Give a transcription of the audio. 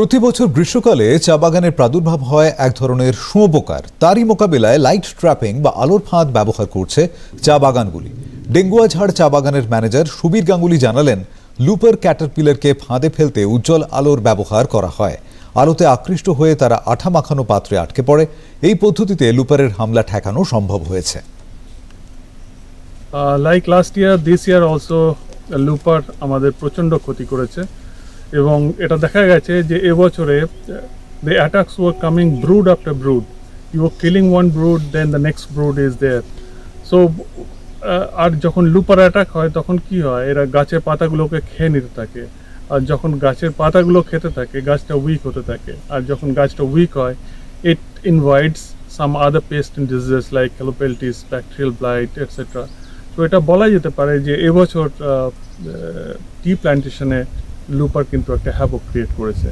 প্রতি বছর গ্রীষ্মকালে চা বাগানের প্রাদুর্ভাব হয় এক ধরনের শুঁয়োপোকার। তারই মোকাবিলায় লাইট ট্র্যাপিং বা আলোর ফাঁদ ব্যবহার করছে চা বাগানগুলি। ডেঙ্গুয়া ঝাড় চা বাগানের ম্যানেজার সুবীর গাঙ্গুলি জানালেন, লুপার ক্যাটারপিলারকে ফাঁদে ফেলতে উজ্জ্বল আলোর ব্যবহার করা হয়। আলোতে আকৃষ্ট হয়ে তারা আঠা মাখানো পাত্রে আটকে পড়ে। এই পদ্ধতিতে লুপারের হামলা ঠেকানো সম্ভব হয়েছে। Like last year this year also looper আমাদের প্রচণ্ড ক্ষতি করেছে। এবং এটা দেখা গেছে যে এবছরে the attacks were coming brood after brood you are killing one brood then the next brood is there so আর যখন লুপার অ্যাটাক হয়, তখন কি হয়? এরা গাছের পাতাগুলোকে খেয়ে নিতে থাকে। আর যখন গাছের পাতাগুলো খেতে থাকে, গাছটা উইক হতে থাকে। আর যখন গাছটা উইক হয় it invites some other pest in diseases like ক্যালোপেলটিস bacterial blight etcetera তো এটা বলা যেতে পারে যে এবছর টি প্ল্যান্টেশনে লুপার কিন্তু একটা হ্যাবক ক্রিয়েট করেছে।